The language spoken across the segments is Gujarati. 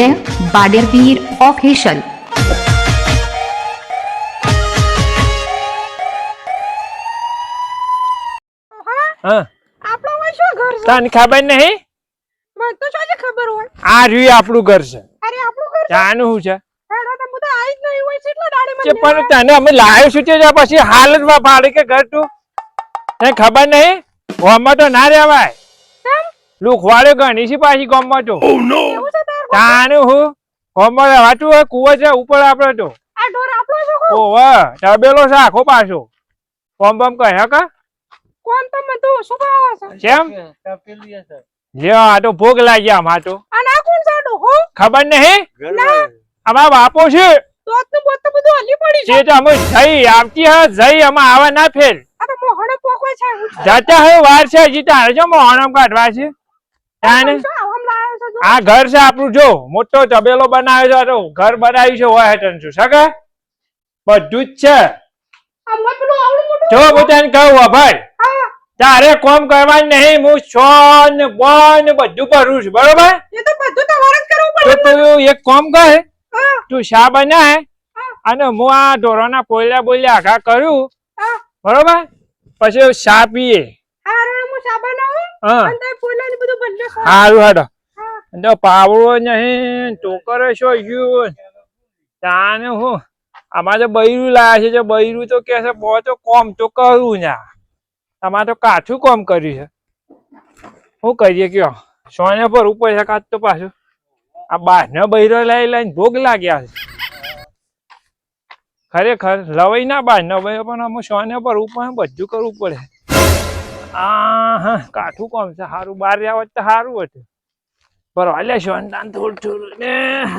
જય બાડેરવીર ઓફિશિયલ. હા. આપણો હોય શું ઘર છે? તને ખબર નહીં? મને તો શું ખબર હોય? આ રહ્યું આપણું ઘર છે. અરે આપણું ઘર છે ત્યાંનું છે? હેડો તો બધા આઈ જ નહીં હોય છે એટલા દાડે કે મને પણ તને અમે લાવ્યો છું તે પછી હાલ જ કે ઘર તું? તને ખબર નહીં? ગામમાં તો ના રહેવાય. લુખવાડ્યો લુખવાડે ઘણી છે પાછી ગામમાં તો? તાનું હું? ગામમાં રહેવાતું હોય કુવો છે ઉપર આપડે તો. આ ઢોર આપણો છે હું. ઓવે ડબેલો છે આખો પાછો. કોમ બમ કહે કા? કોણ તમે તું શું ભાવ છે. કેમ લ્યો આ તો ભોગ લાગ્યા આમાં તો. અને આ કોણ સાડો હો. ખબર નહીં? ના. અમારા બાપો છે. દોતનું બોત તો બધું હલી પડી છે જે તો અમે જઈ આવતી હા જઈ અમે આવા ના ફેર. અરે તો મોહણે પોકવે છે જતા હે વાર છે જીતા તારે જો મોહણમ કાઢવા છે. તાને છે આ ઘર છે આપણું જો મોટો તબેલો બનાવ્યો છે તો ઘર બનાવ્યું છે હોય હેઠળ છું. સગા બધું જ છે. જો તને કહું ભાઈ. તારે કોમ કરવાનું નહીં હું છો ને બોન બધું કરું છું બરોબર? એ તો બધું તમારે જ કરવું તો તું એક કોમ કર. તું શા બનાય? અને હું આ ઢોરોના પોયલા બોલ્યા આખા કરું. બરોબર? પછી શા પીએ? હા સારું હેડો. તો પાવડો નહીં ટોકર છો ગયું તાને હું, આમાં તો બૈરું લાયા છે જો બૈરું તો કે છે, બહુ તો કોમ તો કરું ના. આમાં તો કાઠું કોમ કર્યું છે. શું કરીએ કયો? સોને પર ઉપર છે કાચ તો પાછું. આ બારનો બૈરો લઈ લઈને ભોગ લાગ્યા છે. ખરેખર લવાઈ ના બારનો બૈરો, પણ અમે સોને પર ઉપર બધું કરવું પડે. આ હા કાઠું કોમ છે સારું બહાર રહ્યા તો સારું હતું. પર હાલે શોનદાન થોડું થોડું ને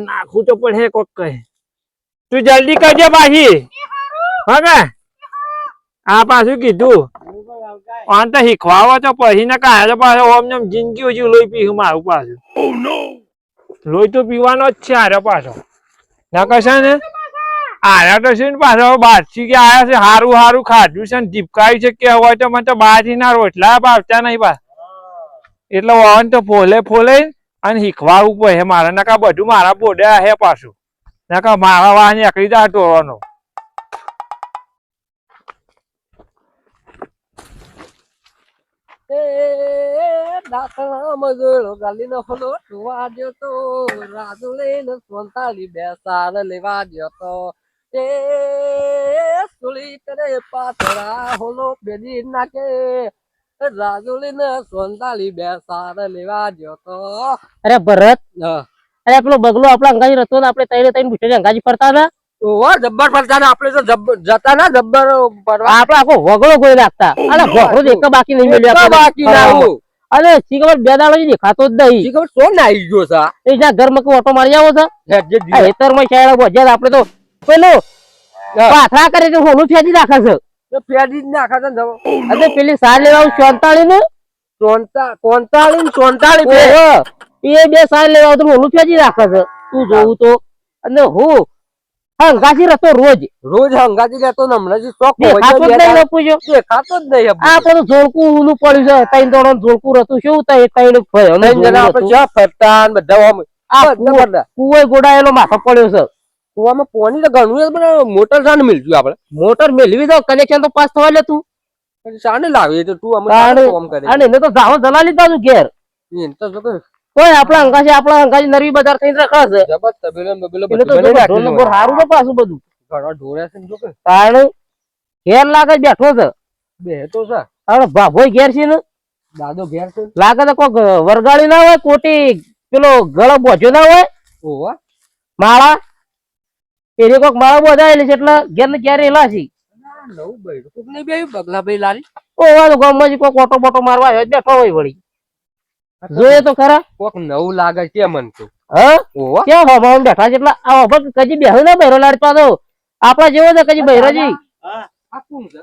નાખવું તો પડે કોક કહે તું જલ્દી કરજે પાછી. હા કે? આ પાછું કીધું? આમ તો શીખવાવો તો પછી ને કાંઈ તો પાછો ઓમ ને જિંદગી હજુ લોહી પીવું મારું પાછું. લોહી તો પીવાનો જ છે આરે પાછો. ના કશે ને? આયા તો છે ને પાછો બારથી કે આયા છે હારું હારું ખાધું છે ને ધીપકાયું છે કે હોય તો મને તો બહારથી ના રોટલા ભાવતા નહીં પા એટલે ઓન તો ફોલે ફોલે અને શીખવા ઉપર હે મારે. નકા બધું મારા બોડે હે પાછું. નકા મારા વાહ નીકળી જાય ટોળવાનો લેવા દ્યો તો. એ, સુલી કરે પાતળા હોલો બેદી નાખે. રાજુ સોનતાલી બે સાર લેવા દ્યો તો અરે ભરત અરે પેલો બગલો આપણા અંગાજી રતો ને આપણે તૈયાર તૈયાર પૂછે અંગાજી ફરતા ને ઓવા જબ્બર પડતા ને આપણે તો જતા ના જબ્બર ફરવા. આપડે આખો વગળો કોઈ નાખતા. અરે તો એક બાકી નહીં મળ્યો બાકી ના ફરવામાં. આવું. અરે શી ખબર બે દાડો દેખાતો જ નહીં. શી ખબર સોન આવી ગયો સા એ જ્યાં ઘરમાં કોઈ ઓટો મારી આવો છે? હેતરમાં શાયરા વજ્યા આપડે તો પેલો પાથરા કરે તો હોનું ફેંદી નાખે છે. તો પેડી જ નાખા છે ને જવો. અને પેલી સાર લેવા આવું ચોંતાળી ને સોનતા કોંતાળી ને સોનતાળી એ બે સાર લેવા તો નાખે છે. તું જોવું તો. અને હું? અંગાજી રતો રોજ. રોજ રહેતો ને હમણાં જે શોખ જ નહીં પૂછ્યો દેખાતો જ નહીં આ પણ ઝોળકું પડ્યું છે. ત્રણ દોડો ઝોળકું રતું શું થાય એ ત્રણ ભયો ને જણા આપણે જ્યાં ફરતા બધા આમ આ કૂવો- ગોડાયેલો માથો પડ્યો છે. કૂવામાં પોણી તો ઘણું પણ મોટર સાને મિલજ્યું આપણે મોટર મેળવી દો કનેક્શન તો પાસ થવા લે તું. સાને લાવી તો તું અમે કામ કરે. અને એને તો જાહો જલા લીધા તું ઘેર. એને તો જો કોઈ આપણા અંગાજી આપણા અંગાજી નરવી બજાર થઈને રખા છે. જબર તબેલો બબેલો બધું નંબર હારું તો પાછું બધું. ઘણા ઢોળ્યા છે ને જો કે તાણે ઘેર લાગે બેઠો છે. બેઠો છે. હવે ભાભોય ઘેર છે ને. દાદો ઘેર છે લાગે તો કોક વરગાડી ના હોય કોટી પેલો ગળો બોજો ના હોય. ઓવા માળા. એને કોક માળા બોધાયેલી છે એટલે ઘેર ને ક્યારે એલા છે. નવું બૈરું. કોક ને બે બગલા ભાઈ લારી. ઓ તો ગામમાં જ કોક ઓટો બોટો મારવા આવ્યો બેઠો હોય વળી. જોઈએ તો ખરા. કોક નવું લાગે છે મન તો. હા? ઓવા ક્યાં હવામાં બેઠા છે એટલે આ વખત કજી બેહો ના બહેરો લાડ પાડો આપડા જેવો છે કજી બહેરોજી આ કોણ છે?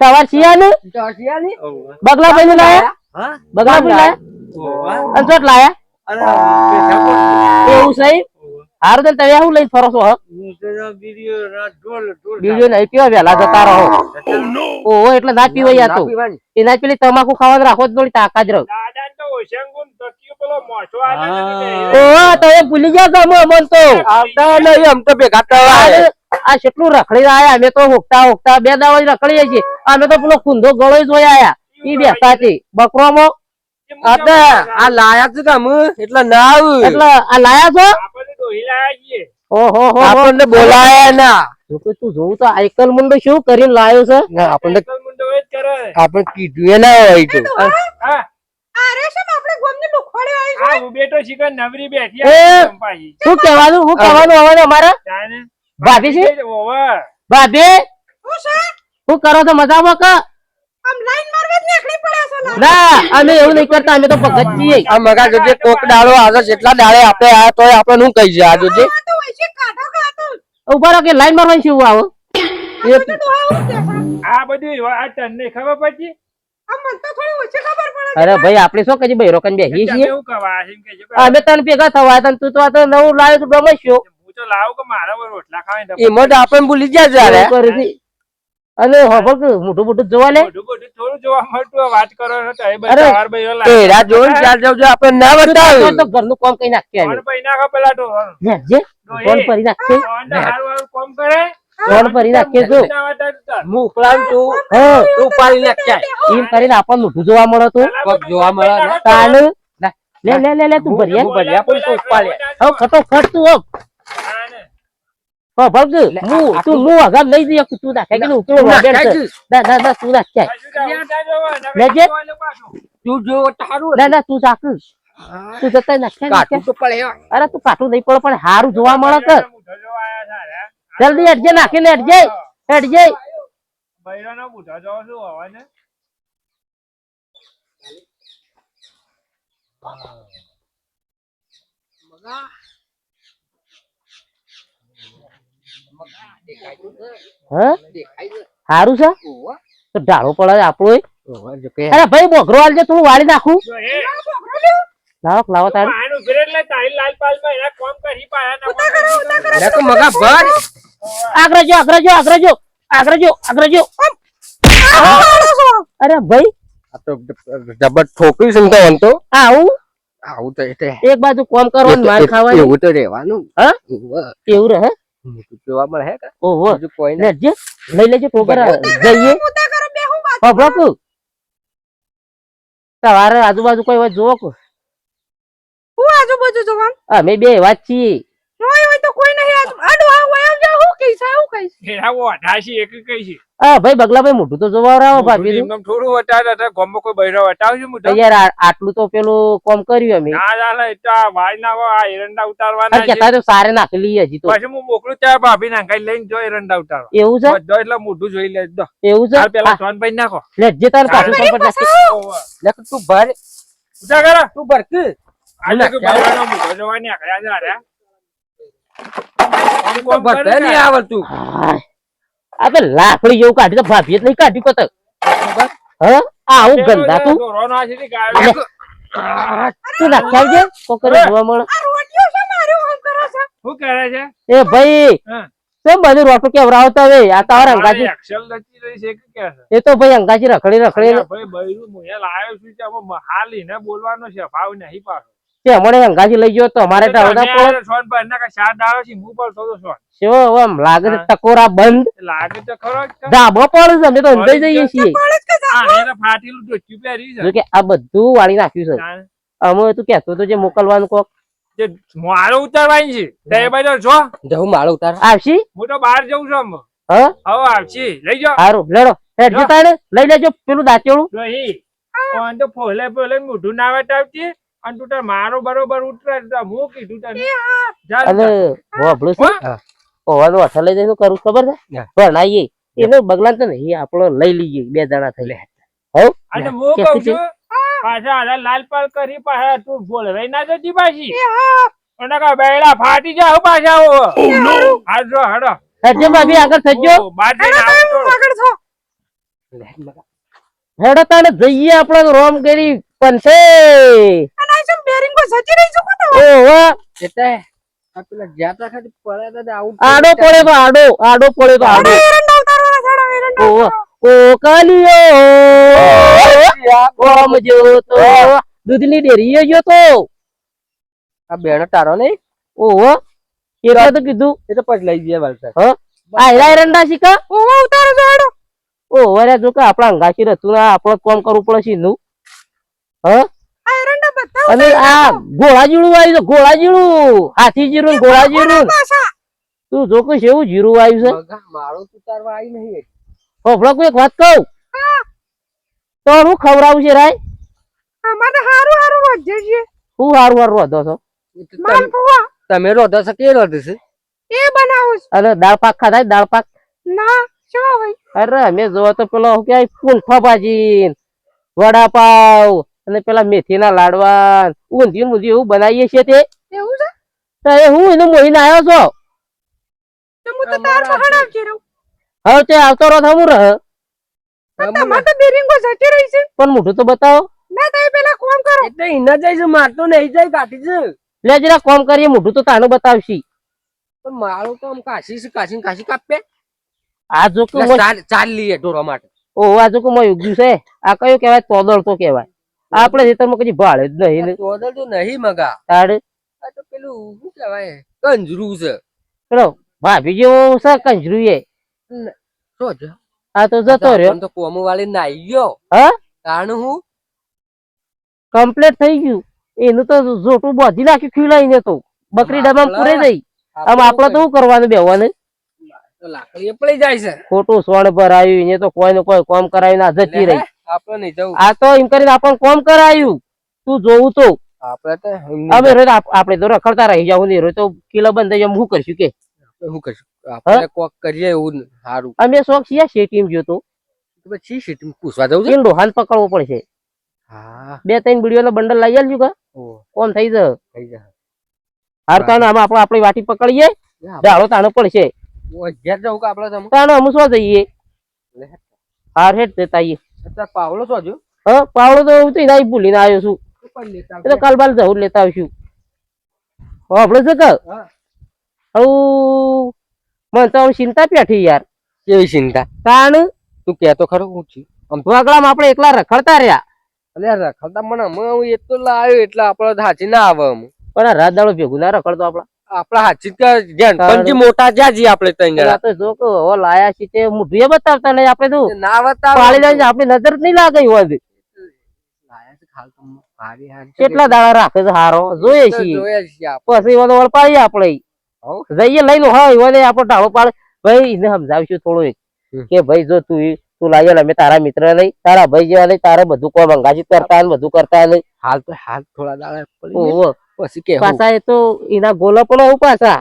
સવાર શિયા ને ચાસિયાની? બગલા ભાઈ લાયા? હા? બગલા ભાઈ લાયા? અને ચોટ લાયા? એવું સહી હારું તો તમે શું લઈને ફરો છો હ? બીજો નહીં પીવા વહેલા જતા રહો. ઓહો એટલે ના પીવાય આ તો. ના પીવાની. એના જ પેલી તમાકુ ખાવાનું રાખો જ થોડી તાકાત જ રહો ને. ઓહો તમે ભૂલી ગયા ગમો અમન તો. આવતા નહીં આમ તો ભેગા થવા આ કેટલું રખડી રહ્યા અમે તો હોકતા હોકતા બે દાવા રખડીએ છીએ. અમે તો પેલો કુંધો ગળો જોઈ આયા. ઈ બેઠા છે બકરોમાં આ લાયા છે કામ એટલે ના આવું. એટલે આ લાયા છો? ઓહો હો હો. આપણને બોલાયા ના. તું જોવું તો આઈકલ મુંડો શું કરીને લાયો છે? ના, આપણને મુંડો એ જ કરે. આપણે કીધું એ ના હોય તો. હા, અરે શેમ આપણે ગોમની લુખવાડી આવી છે. આ ઉભે તો નવરી બેઠી એ! શું કહેવાનું શું કહેવાનું હવે અમારે? ભાભી છે ઓવે. ભાભી? શું કરો છો મજામાં કા? આમ લાઈન મારવા જ નીકળી પડ્યા છો લાઈન. ના અમે એવું નહીં કરતા અમે તો ભગત છીએ આ મગા જોજે કોક ડાળો આવે જેટલા ડાળે આપણે આ તોય આપણે શું કહી છે આ જોજે ઊભા રહો કે લાઈન મારવાની શું આવો? આ છે. બધું આ તને ખબર પછી આમ મને તો થોડી ઓછી ખબર પડે અરે ભાઈ આપણે શું કહીએ? ભાઈ રોકન તમે છીએ. છે અમે તને ભેગા થવા તને તું તો આ તો નવું લાવ્યો તું ડમસ્યો હું તો લાવું કે મારા રોટલા ખાવા ને એમાં આપણે ભૂલી જાય જ્યારે. અને હોભળ કે મોટું મોટું જોવા લે. મોઢું થોડું જોવા મળતું વાત કરો છો તો એ બધા અરે, લાગે. એરા જોઈને ચાર જવજો આપણે ના તું તો ઘરનું કામ કઈ નાખો પેલા જે? ફોન કરી હારું હારું કામ કરે. ફોન કરી નાખીએ જો. ના વાત જ તાર. હું ઉપરાંત તું હા. તું ઉપાડી નાખ્યા એમ કરીને આપણને મોટું જોવા મળે તો. કોક જોવા મળે ને. લે લે લે લે તું ભરિયા ભર્યા પણ તો ઉપાડ્યા. હવે તું હો. ભગ હું તું હું આગળ લઈ જઈએ તું. ના ના ના તું લેજે. તું જો તારું ના ના તું ચાક તું જતા નાખે કાઠું તો પડે અરે તું કાટું નહીં પડે પણ હારું જોવા મળે કે. જલ્દી હેડજે નાખીને હેડજે હેડજે બૈરાનો બુઢો જોવો શું હવે ને? હા હારું છે? તો ઢાળો પડે આપણો અરે ભાઈ બોઘરો આલજે તું વાળી નાખું. લાવો લાવો તારે. મગા ભર. અરે ભાઈ. જબર ઠોકરી છે તો આવું? આવું તો એક બાજુ કોમ કરવાનું માર ખાવાનું. એવું તો રહેવાનું. હા? એવું રહે? જોવા મળે હે કા? ઓહો. બીજું કોઈ ને. લેજે લઈ લેજે ટોકર જઈએ. મુદ્દા કરો બે હું વાત હભળો તું. સવારે આજુબાજુ કોઈ હોય જોવો કો હું આજુબાજુ જોવા? અમે બે વાત છીએ હોય હોય તો કોઈ નહીં આજુ આ ડોહા હોય એમ જાવ હું કહીશ હું કહીશ એના ઓઢા છે, એક કઈ છે. હા ભાઈ બગલા મોઢું તો જોવા રાવો ભાભી એમ થોડું વટાવે તો ગોમમાં કોઈ બૈરો વટાવશે મોઢું? યાર આટલું તો પેલું કોમ કર્યું અમે. ના તો આ ના હોય, આ એરંડા ઉતારવાના છે. કેતા તો સારે નાખી લઈએ હજી તો. પછી હું મોકલું ત્યાં ભાભી ના કઈ લઈને જો એરંડા ઉતારો. એવું છે? બધો એટલે મોઢું જોઈ લે દો. એવું છે? પેલા સોન સોનભાઈ નાખો. લેજે તારે પાછું કોમ પર નાખી તું ભર કરો તું ભર કે આજે કે બૈરાનો મોઢો જોવાની આખડા છે હારે. આમ કોમ કરે ભરતા ને. નહીં આવડતું. આ તો લાકડી જેવું કાઢી તો ભાભીએ જ નહીં કાઢ્યું કતક હા? આવું ગંદા તું. તું કોકરે જોવા મળે. શું કરે છે? એ ભાઈ. કેમ બધું રોટું કેવરાવતા હવે? આ તારા અંગાજી આ એક્સેલ લચી રહી છે કે કે છે? એ તો ભાઈ અંગાજી રખડી રખડી ભાઈ બૈરું હું અહીંયા લાયો છું બોલવાનો છે ભાવ નહીં પાછો. તે હમણાં અંગાજી લઈ ગયો તો અમારે તો તમે આવતા પડે આ સોનભાઈ ના કાંઈ શાક છે હું પર થોડો સોન. શો હવે આમ લાગે છે ટકોરા બંધ. લાગે તો ખરો જ કે. ધાબો પડે છે અમે તો અંદાઈ જઈએ છીએ. પડે જ કે જા આ એને ફાટેલું ધોતિયું પહેરી છે. જો કે આ બધું વાળી નાખ્યું છે. અમે તું કહેતો તો જે મોકલવાનું કોક. જે મારો ઉતારવાની છે તે ભાઈ તો જો. જવું મારો ઉતાર. આવશી? હું તો બહાર જઉં છું આમ. હા? હવે આવશી. લઈ જાઓ. સારું લેડો. હેડ જો. જતા લઈ લેજો પેલું દાંતેડું. જોઈ કોણ તો ફોલે ફોલે મોઢું ના વટાવતી અને તું તાર મારો બરોબર ઉતરે તો હું કીધું તને અરે હોભળું છે હા? અઠા લઈ જઈશું કરું ખબર છે? પણ આઈએ એનો બગલા તો નહીં આપણો લઈ લઈએ બે જણા થઈ હવ અને હું કહું છું? પાછા આલા લાલ પાલ કરી પાછા તું બોલ રહી ના જતી પાછી. અને કા બેડા ફાટી જાવ પાછા આવો હાડો હાડો. હજે ભાભી આગળ થજો ઓ, તો. આગળ છો હેડો તાને જઈએ આપણે રોમ કરી અને આ બેરિંગો રહી છું કોતો ઓહો એટલે આ પેલા જ્યાં ખાલી પડે તો આવું આડો પડે. તો આડો આડો પડે તો આડો. એરંડા ઉતારવાના છોડો એરંડા ઓહો ઓ કલિયો ઓમ જોતો દૂધની ડેરી ગયો તો. આ બેનો તારો નહીં? ઓહો એટલે તો કીધું. એ તો પછી લઈ જઈએ હા. આ હીરા એરંડા શીખા? ઉતારો ઓહો રે જો કે આપણા અંગાશી હતું ને આપણે કોમ કરવું પડે છે નું હા? અને આ ગોળા જીરું આવ્યું છે ગોળા જીરું હાથી જીરું ગોળા જીરું તું જો કે એવું જીરું આવ્યું છે? મારો આવી નહીં કોઈ એક વાત કહું? તો હું ખવડાવું છે રાય? અમારે હારું હારું વધે છે હું હારું હારું વધો છો? એ તમે- રોધો છો કે રોધો છે? એ બનાવું છું. અને દાળ પાક ખાધા દાળ પાક? ના શું હોય? અરે અમે જોવા તો પેલો કહેવાય પૂંઠા ભાજી વડાપાવ અને પેલા મેથીના લાડવા ઊંધી ઊંધી એવું બનાવીએ છીએ તે. એવું છે? તો એ હું એને મોહીને આવ્યો છો? તો હું તો તાર મહાણ આવતી રહું. હવે તે આવતો રહો હું રહ. તમારે તો બેરિંગો જતી રહી છે. પણ મોઢું તો બતાવો. ના તમે પેલા કોમ કરો. એટલે ઈના જાય છે મારતો નહીં જાય કાઢી છે. લે જરા કોમ કરીએ મોઢું તો તાનું બતાવશી. પણ મારું તો આમ કાશી છે કાશી ને કાશી કાપે. આ જો કે ચાલ ચાલ લઈએ ઢોરવા માટે. ઓ આ જો કે મોય ઉગ્યું છે. આ કયો કહેવાય? તોદળ તો કહેવાય. આપણે ખેતરમાં કદી ભાડે જ નહીં ચોદર તો નહીં મગા. તારે? આ તો પેલું શું કહેવાય? કંજરું છે. પેલો ભાભી જેવો છે કંજરું એ. શું છે? આ તો જતો રહ્યો. તો કોમો વાળી નાઈ ગયો. હા? કારણ હું? કમ્પ્લીટ થઈ ગયું. એનું તો જોટું બાંધી નાખ્યું ખીલાઈને તો. બકરી ડબ્બામાં પૂરે જઈ આમ આપડે તો શું કરવાનું બેવાનું? લાકડી પડી જાય છે. ખોટું સોણ ભરાયું એને તો કોઈ ને કોઈ કોમ કરાવીને આ જતી રહી. આપણે નહીં જવું. આ તો એમ કરીને આપણને કોમ કરાયું. તું જોવું તો. આપણે તો રોજ આપણે તો રખડતા રહી જાવ ને રોજ તો કિલો બંધ થઈ જાય હું કરશું કે? શું કરશું? આપણે કોક કરીએ એવું સારું. અમે શોખ છીએ શેટીમ જોતો પછી શેટીમ પૂછવા જવું છે? ડોહાન પકડવો પડશે. હા. બે ત્રણ બીડીઓ બંડલ લઈ આવજો કે. કોમ થઈ જાય. થઈ જાય. હાર તાનો આમાં આપણે આપણી વાટી પકડીએ. ડાળો તાનો પડશે. ઓ ઘેર જવું કે આપણે તાનો અમુસવા જઈએ. હાર હેઠ દેતા આવીએ અત્યારે પાવલો શું હજુ હા પાવડો તો હું તો એના ભૂલીને આવ્યો છું. એ તો કાલ બાલ જવું લેતા આવશું. આપણે છે કે હા. મને તો હવે ચિંતા પેઠી યાર. કેવી ચિંતા? કારણ તું કહેતો ખરો હું છું. આમ વગડામાં આપણે એકલા રખડતા રહ્યા. અલ્યા રખડતા મને હું એટલો લાવ્યો એટલે આપણે હાચી ના આવે આમ. પણ રાત દાડો ભેગું ના રખડતો આપડા આપડા કે ગણપણજી મોટા જ્યાં જઈએ આપણે ત્રણ જણા તો જો કે હવે લાયા છે તે મોઢું બતાવતા નહીં આપણે તો ના બતાવે. પાળી જાય આપણી નજર જ નહીં લાગે હોય. કેટલા દાડા રાખે છે હારો? જોઈએ છીએ. આપણે. પછી વળપાઈએ આપણે. જઈએ લઈને હોય એવાને આપણો ઢાળો પાડે. ભાઈ એને સમજાવીશું થોડું કે ભાઈ જો તું તું લાવ્યો અમે તારા મિત્ર લઈ તારા ભાઈ જેવા લઈ તારે બધું કોઈ મંગાજી કરતા બધું કરતા નહીં. હાલ તો હાલ થોડા દાડા પછી કે પાછા એ તો એના ગોલા પણ પાછા.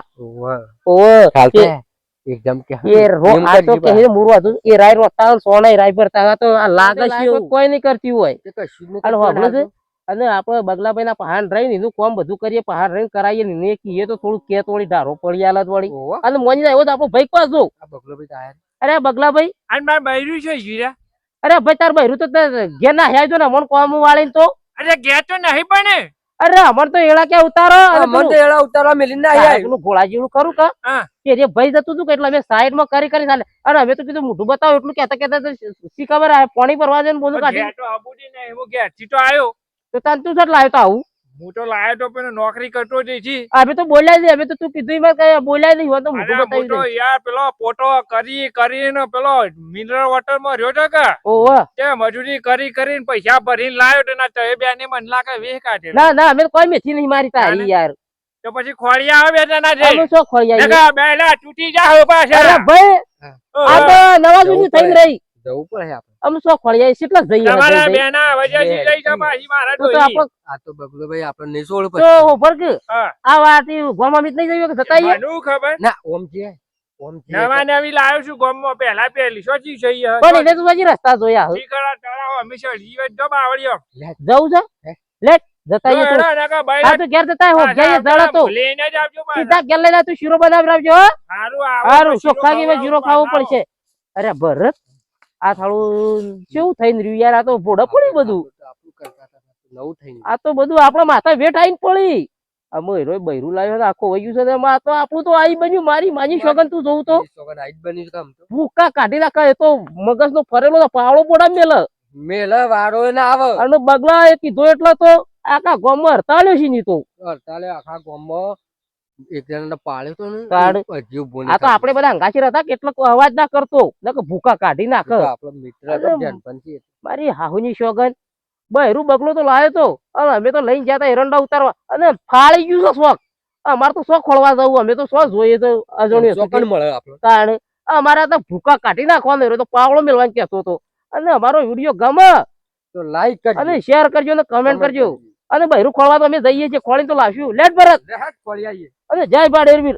ઓવો. હાલ એકદમ કે એ રો આ તો કે મુરવા હતું એ રાય રોતા સોના રાય ભરતા તો આ લાગે કોઈ નહીં કરતી હોય. કે કશું જ નહીં અને કરતા છે? અને આપણે બગલાભાઈ ના પહાડ રહીને એનું કામ બધું કરીએ પહાડ રહીને કરાવીએ ને કહીએ તો થોડું કે થોડી ઢારો પડી આલત વળી. અને મોની જાય તો આપણો ભાઈ આયા. અરે બગલાભાઈ. અને મારે બૈરું છે જીરા અરે ભાઈ તાર બહેરું તો ઘેર ના હેજો ને મન કોમ વાળીને તો. અરે ઘેર તો નહીં પણ અરે અમર તો એળા ક્યાં ઉતારો? અમર તો એળા ઉતારો મેલીને ના આયા. એનું ગોળાજી જેવું કરું કા? કે જે ભાઈ જતું હતું કે એટલે અમે સાઈડમાં કરી કરી ચાલે અરે અમે તો કીધું મોઢું બતાવો એટલું કેતા કેતા શી ખબર આ પાણી ભરવા જાય ને બધું કાઢી તો આબુડી ને હું કે ચીટો આવ્યો તો તાન તું જ લાવ્યો તો આવું. હું તો લાયો તો પણ નોકરી કરતો જ છી. હવે તો બોલાય દે હવે તો તું કીધું એમાં કઈ બોલાય નહીં હોય તો હું બતાવી દઉં યાર પેલો પોટો કરી કરીને પેલો મિનરલ વોટરમાં રહ્યો કે. ઓહો. તે મજૂરી કરી કરીને પૈસા ભરીને લાયો તો ના તો એ બેને મને લાગે વેહ કાઢે. ના ના અમે કોઈ મેથી નહીં મારી તારી યાર. તો પછી ખોળિયા આવે બે ના છે અમે શું ખોળિયા? બેલા તૂટી જાઓ પાછા અરે ભાઈ આ તો નવા જૂની થઈ રહી. જવું પડે આપણે. અમે સો ખોળિયા? કેટલા જઈએ તમારા? બેના વજેથી જઈ છે પાછી મારા તો તો આ તો બગલો ભાઈ આપણે નહીં છોડ તો પછી. કે આ વાત ગોમાં મિત નહીં જઈએ કે જતા આવીએ? નું ખબર ના ઓમ છે ઓમ છે નવા નવી લાવ્યો છું ગોમમાં પહેલા પહેલી સોચી છે પણ એને તો હજી રસ્તા જોયા તળાવ જો બાવળિયો. જવું છે લેટ જતા તો. હા તો ઘેર પાછા જઈએ તો લઈને જ આવજો પાછા. સીધા ઘેર જા તું શીરો બનાવી આવજો હો. હારું આવો હારું શીરો ચોખ્ખા ઘીમાં જીરો ખાવો પડશે અરે ભરત આ થાળું કેવું થઈને રહ્યું યાર? આ તો ભોડા પડી બધું. નવું આ તો બધું આપણા માથા વેઠ આઈને પડી. આ મોયરો બૈરું લાવ્યો આખો વહી ગયું છે આ તો આપણું તો આઈ બન્યું મારી માની શોગન તું જોઉં તો. એ સોગન આઈ બન્યું કામ તો. ભૂકા કાઢી નાખા એ તો મગજનો ફરેલો તો પાવડો પોડા મેલ. મેલ વારો એ આવે. અને બગલા એ કીધો એટલે તો આખા ગોમ હડતાલ્યો છે ની તો. અડતાલે આખા ગામમાં એક જણાને પાળ્યો તો ને તાળ. એ હજી ઊભો નહીં આ તો આપણે બધા અંગાશી હતા કેટલોક અવાજ ના કરતો. નકર ભૂકા કાઢી નાખે. આપણો મિત્ર હતો જનપંચી મારી હાહુની શોગન બહેરું બગલો તો લાવ્યો તો. અને અમે તો લઈને જતા એરંડા ઉતારવા. અને ફાળી ગયું છે શોખ. અમારે તો શોખ ખોળવા જવું. અમે તો શોખ જોઈએ તો અજણ્યો ચોકન મળે આપણો. તાણ. અમારે તો ભૂકા કાઢી નાખવાનો. તો પાવડો મેળવાનું કહેતો હતો. અને અમારો વીડિયો ગમે. તો લાઈક કરજો. અને શેર કરજો અને કમેન્ટ કરજો. અને બહેરું ખોળવા તો અમે જઈએ છીએ ખોળીને તો લાવશું. લેટ ભરત. અને જય બાડેરવીર